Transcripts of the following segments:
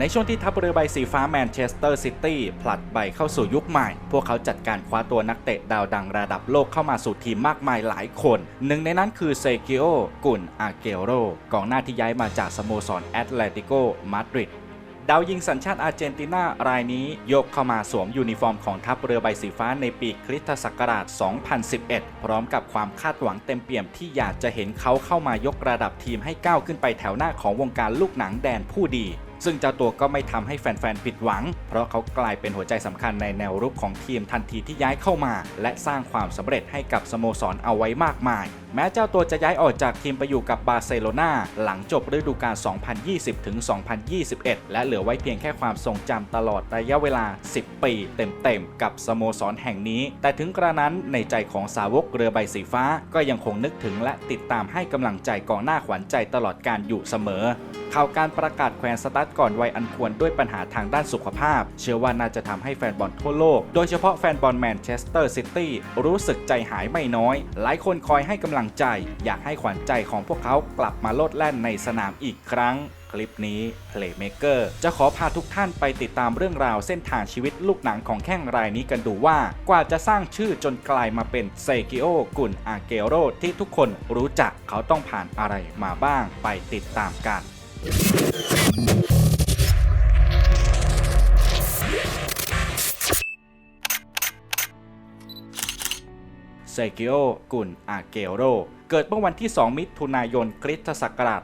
ในช่วงที่ทัพเรือใบสีฟ้าแมนเชสเตอร์ซิตี้ผลัดใบเข้าสู่ยุคใหม่ พวกเขาจัดการคว้าตัวนักเตะดาวดังระดับโลกเข้ามาสู่ทีมมากมายหลายคน หนึ่งในนั้นคือเซกิโอ กุนอาเกโร กองหน้าที่ย้ายมาจากสโมสรแอตเลติโกมาดริดดาวยิงสัญชาติอาร์เจนตินารายนี้ยกเข้ามาสวมยูนิฟอร์มของทัพเรือใบสีฟ้าในปีคริสตศักราช 2011 พร้อมกับความคาดหวังเต็มเปี่ยมที่อยากจะเห็นเขาเข้ามายกระดับทีมให้ก้าวขึ้นไปแถวหน้าของวงการลูกหนังแดนผู้ดี ซึ่งเจ้าตัวก็ไม่ทำให้แฟนๆ ผิดหวัง เพราะเขากลายเป็นหัวใจสำคัญในแนวรุกของทีมทันทีที่ย้ายเข้ามา และสร้างความสำเร็จให้กับสโมสรเอาไว้มากมาย แม้เจ้าตัวจะย้ายออกจากทีมไปอยู่กับบาร์เซโลนาหลังจบฤดูกาล 2020ถึง2021 และเหลือไว้เพียงแค่ความทรงจำตลอดระยะเวลา 10 ปีเต็มๆ กับสโมสรแห่งนี้ แต่ถึงกระนั้นในใจของสาวกเรือใบสีฟ้า ก็ยังคงนึกถึงและติดตามให้กำลังใจกองหน้าขวัญใจตลอดการอยู่เสมอข่าวการประกาศแควนสตัดก่อนวัยอันควรด้วยปัญหาทางด้านสุขภาพ เชื่อว่าน่าจะทำให้แฟนบอลทั่วโลก โดยเฉพาะแฟนบอลแมนเชสเตอร์ซิตี้รู้สึกใจหายไม่น้อย หลายคนคอยให้กำลังใจ อยากให้ขวัญใจของพวกเขากลับมาโลดแล่นในสนามอีกครั้งคลิปนี้ Playmaker จะขอพาทุกท่านไปติดตามเรื่องราวเส้นทางชีวิตลูกหนังของแข้งรายนี้กันดูว่า กว่าจะสร้างชื่อจนกลายมาเป็นเซกิโอกุนอาเกโรที่ทุกคนรู้จักเขาต้องผ่านอะไรมาบ้างไปติดตามกัน เซกิโอ กุนอาเกโร เกิดเมื่อวันที่ 2 มิถุนายนคริสตศักราช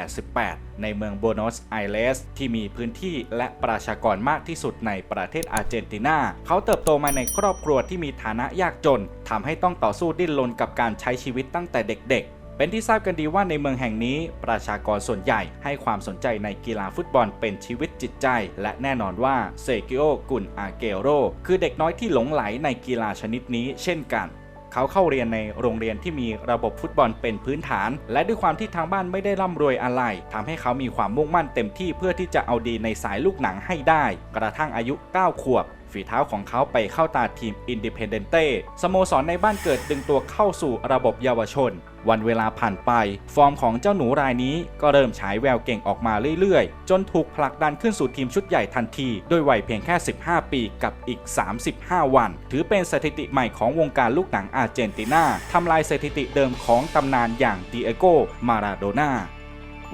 1988 ในเมืองโบนอสไอเรสที่มีพื้นที่และประชากรมากที่สุดในประเทศอาร์เจนตินา เขาเติบโตมาในครอบครัวที่มีฐานะยากจน ทำให้ต้องต่อสู้ดิ้นรนกับการใช้ชีวิตตั้งแต่เด็กๆ เป็นที่ทราบกันดีว่าในเมืองแห่งนี้ประชากรส่วนใหญ่ให้ความสนใจในกีฬาฟุตบอลเป็นชีวิตจิตใจ และแน่นอนว่าเซกิโอกุนอาเกโรคือเด็กน้อยที่หลงไหลในกีฬาชนิดนี้เช่นกันเขาเข้าเรียนในโรงเรียนที่มีระบบฟุตบอลเป็นพื้นฐาน และด้วยความที่ทางบ้านไม่ได้ร่ำรวยอะไรทำให้เขามีความมุ่งมั่นเต็มที่เพื่อที่จะเอาดีในสายลูกหนังให้ได้ กระทั่งอายุ 9 ขวบ ฝีเท้าของเขาไปเข้าตาทีมอินดิเพนเดนเต้สโมสรในบ้านเกิดดึงตัวเข้าสู่ระบบเยาวชน วันเวลาผ่านไป ฟอร์มของเจ้าหนูรายนี้ก็เริ่มฉายแววเก่งออกมาเรื่อยๆ จนถูกผลักดันขึ้นสู่ทีมชุดใหญ่ทันที ด้วยวัยเพียงแค่ 15 ปีกับอีก 35 วัน ถือเป็นสถิติใหม่ของวงการลูกหนังอาร์เจนตินาทำลายสถิติเดิมของตำนานอย่างดิเอโก มาราโดนา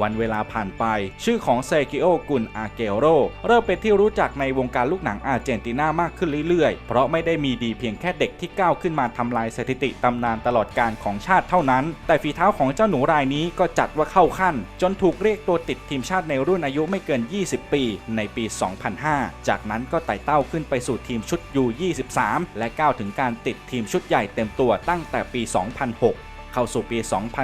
วันเวลาผ่านไป ชื่อของเซกิโอกุนอาเกโรเริ่มเป็นที่รู้จักในวงการลูกหนังอาร์เจนตินามากขึ้นเรื่อยๆ เพราะไม่ได้มีดีเพียงแค่เด็กที่ก้าวขึ้นมาทำลายสถิติตำนานตลอดการของชาติเท่านั้น แต่ฝีเท้าของเจ้าหนูรายนี้ก็จัดว่าเข้าขั้น จนถูกเรียกตัวติดทีมชาติในรุ่นอายุไม่เกิน 20 ปี ในปี 2005 จากนั้นก็ไต่เต้าขึ้นไปสู่ทีมชุด U23 และก้าวถึงการติดทีมชุดใหญ่เต็มตัวตั้งแต่ปี 2006 เข้าสู่ปี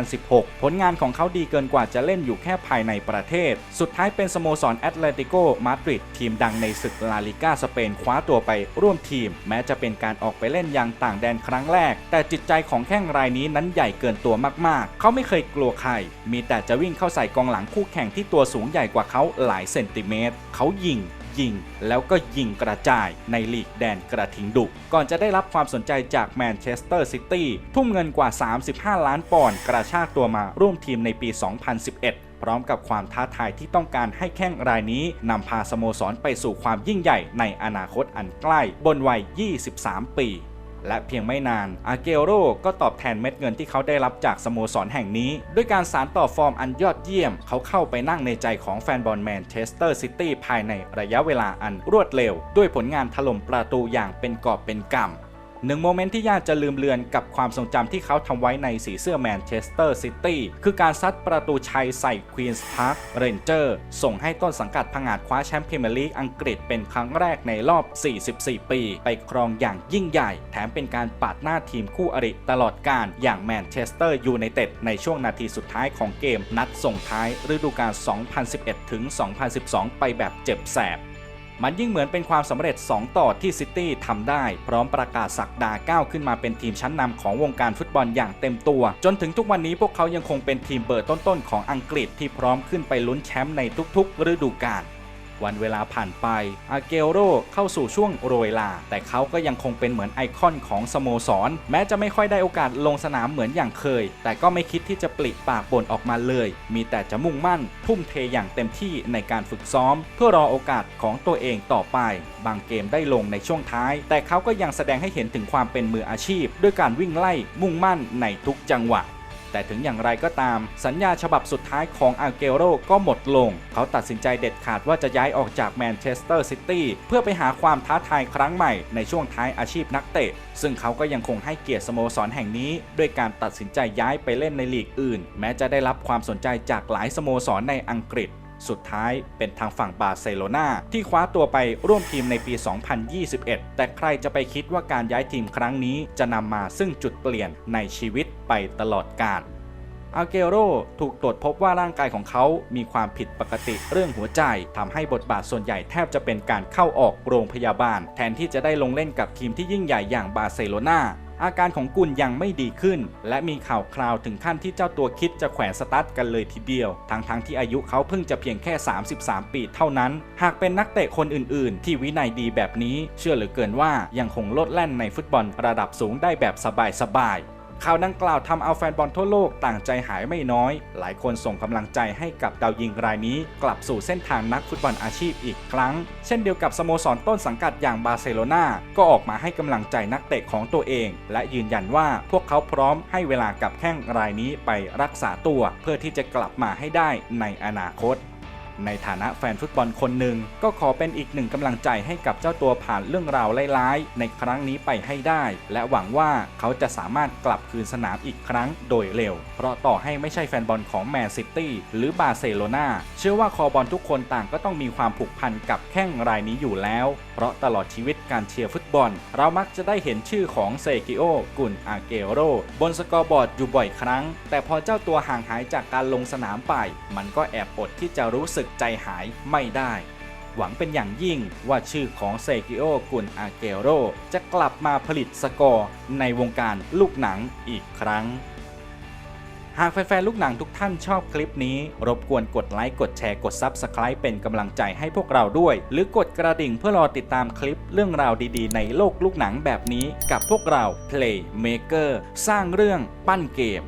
2016 ผลงานของเขาดีเกินกว่าจะเล่นอยู่แค่ภายในประเทศ สุดท้ายเป็นสโมสรแอตเลติโกมาดริดทีมดังในศึกลาลิก้าสเปนคว้าตัวไปร่วมทีม แม้จะเป็นการออกไปเล่นยังต่างแดนครั้งแรก แต่จิตใจของแข้งรายนี้นั้นใหญ่เกินตัวมากๆ เขาไม่เคยกลัวใคร มีแต่จะวิ่งเข้าใส่กองหลังคู่แข่งที่ตัวสูงใหญ่กว่าเขาหลายเซนติเมตร เขายิง ยิง แล้วก็ยิงกระจายในลีกแดนกระทิงดุ ก่อนจะได้รับความสนใจจากแมนเชสเตอร์ซิตี้ทุ่มเงินกว่า 35 ล้านปอนด์กระชากตัวมาร่วมทีมในปี 2011พร้อมกับความท้าทายที่ต้องการให้แข้งรายนี้นำพาสโมสรไปสู่ความยิ่งใหญ่ในอนาคตอันใกล้บนวัย 23 ปี และเพียงไม่นาน อาเกโรก็ตอบแทนเม็ดเงินที่เขาได้รับจากสโมสรแห่งนี้ ด้วยการสารต่อฟอร์มอันยอดเยี่ยม เขาเข้าไปนั่งในใจของแฟนบอลแมนเชสเตอร์ซิตี้ภายในระยะเวลาอันรวดเร็ว ด้วยผลงานถล่มประตูอย่างเป็นกอบเป็นกำ หนึ่งโมเมนต์ที่ยากจะลืมเลือนกับความทรงจำที่เขาทำไว้ในสีเสื้อแมนเชสเตอร์ซิตี้คือการซัดประตูชัยใส่ควีนส์พาร์คเรนเจอร์ส่งให้ต้นสังกัดพังอาจคว้าแชมป์พรีเมียร์ลีกอังกฤษเป็นครั้งแรกในรอบ 44 ปี ไปครองอย่างยิ่งใหญ่ แถมเป็นการปาดหน้าทีมคู่อริตลอดการอย่างแมนเชสเตอร์ยูไนเต็ดในช่วงนาทีสุดท้ายของเกมนัดส่งท้ายฤดูกาล 2011 ถึง 2012 ไปแบบเจ็บแสบ มันยิ่งเหมือนเป็นความสำเร็จ 2 ต่อที่ซิตี้ทำได้ พร้อมประกาศสักดาก้าวขึ้นมาเป็นทีมชั้นนำของวงการฟุตบอลอย่างเต็มตัว จนถึงทุกวันนี้พวกเขายังคงเป็นทีมเบอร์ต้นๆของอังกฤษที่พร้อมขึ้นไปลุ้นแชมป์ในทุกๆ ฤดูกาล วันเวลาผ่านไป อาเกโรเข้าสู่ช่วงโรยลา แต่เขาก็ยังคงเป็นเหมือนไอคอนของสโมสร แม้จะไม่ค่อยได้โอกาสลงสนามเหมือนอย่างเคย แต่ก็ไม่คิดที่จะปลิปากบ่นออกมาเลย มีแต่จะมุ่งมั่น ทุ่มเทอย่างเต็มที่ในการฝึกซ้อม เพื่อรอโอกาสของตัวเองต่อไป บางเกมได้ลงในช่วงท้าย แต่เขาก็ยังแสดงให้เห็นถึงความเป็นมืออาชีพ ด้วยการวิ่งไล่มุ่งมั่นในทุกจังหวะ แต่ถึงอย่างไรก็ตาม สัญญาฉบับสุดท้ายของอาเกโรก็หมดลง เขาตัดสินใจเด็ดขาดว่าจะย้ายออกจากแมนเชสเตอร์ซิตี้เพื่อไปหาความท้าทายครั้งใหม่ในช่วงท้ายอาชีพนักเตะ ซึ่งเขาก็ยังคงให้เกียรติสโมสรแห่งนี้ ด้วยการตัดสินใจย้ายไปเล่นในลีกอื่น แม้จะได้รับความสนใจจากหลายสโมสรในอังกฤษ สุดท้ายเป็นทางฝั่งบาร์เซโลนาที่คว้าตัวไปร่วมทีมในปี 2021 แต่ใครจะไปคิดว่าการย้ายทีมครั้งนี้จะนำมาซึ่งจุดเปลี่ยนในชีวิตไปตลอดกาลอาเกโรถูกตรวจพบว่าร่างกายของเขามีความผิดปกติเรื่องหัวใจทำให้บทบาทส่วนใหญ่แทบจะเป็นการเข้าออกโรงพยาบาล แทนที่จะได้ลงเล่นกับทีมที่ยิ่งใหญ่อย่างบาร์เซโลนา อาการของกุลยังไม่ดีขึ้น และมีข่าวคราวถึงขั้นที่เจ้าตัวคิดจะแขวนสตาร์ทกันเลยทีเดียว ทั้งๆทที่อายุเขาเพิ่งจะเพียงแค่ 33 ปีเท่านั้น หากเป็นนักเตะคนอื่น ๆ ที่วินัยดีแบบนี้ เชื่อเหลือเกินว่ายังคงโลดแล่นในฟุตบอลระดับสูงได้แบบสบายๆ ข่าวดังกล่าวทำเอาแฟนบอลทั่วโลกต่างใจหายไม่น้อย หลายคนส่งกำลังใจให้กับดาวยิงรายนี้ กลับสู่เส้นทางนักฟุตบอลอาชีพอีกครั้ง เช่นเดียวกับสโมสรต้นสังกัดอย่างบาร์เซโลนาก็ออกมาให้กำลังใจนักเตะของตัวเอง และยืนยันว่าพวกเขาพร้อมให้เวลากับแข้งรายนี้ไปรักษาตัว เพื่อที่จะกลับมาให้ได้ในอนาคต ในฐานะแฟนฟุตบอลคนหนึ่งก็ขอเป็นอีกหนึ่งกำลังใจให้กับเจ้าตัวผ่านเรื่องราวร้ายๆในครั้งนี้ไปให้ได้ และหวังว่าเขาจะสามารถกลับคืนสนามอีกครั้งโดยเร็ว เพราะต่อให้ไม่ใช่แฟนบอลของแมนซิตี้หรือบาร์เซโลนาเชื่อว่าคอบอลทุกคนต่างก็ต้องมีความผูกพันกับแข้งรายนี้อยู่แล้ว เพราะตลอดชีวิตการเชียร์ฟุตบอล เรามักจะได้เห็นชื่อของเซกิโอกุนอาเกโรบนสกอร์บอร์ดอยู่บ่อยครั้ง แต่พอเจ้าตัวห่างหายจากการลงสนามไป มันก็แอบอดที่จะรู้สึกกใจหายไม่ได้ หวังเป็นอย่างยิ่งว่าชื่อของเซกิโอกุนอาเกโรจะกลับมาผลิตสกอร์ในวงการลูกหนังอีกครั้งหากแฟนๆ ลูกหนังทุกท่านชอบคลิปนี้ รบกวนกดไลค์ กดแชร์ กด Subscribe เป็นกำลังใจให้พวกเราด้วย หรือกดกระดิ่งเพื่อรอติดตามคลิปเรื่องราวดีๆ ในโลกลูกหนังแบบนี้กับพวกเรา Playmaker สร้างเรื่องปั้นเกม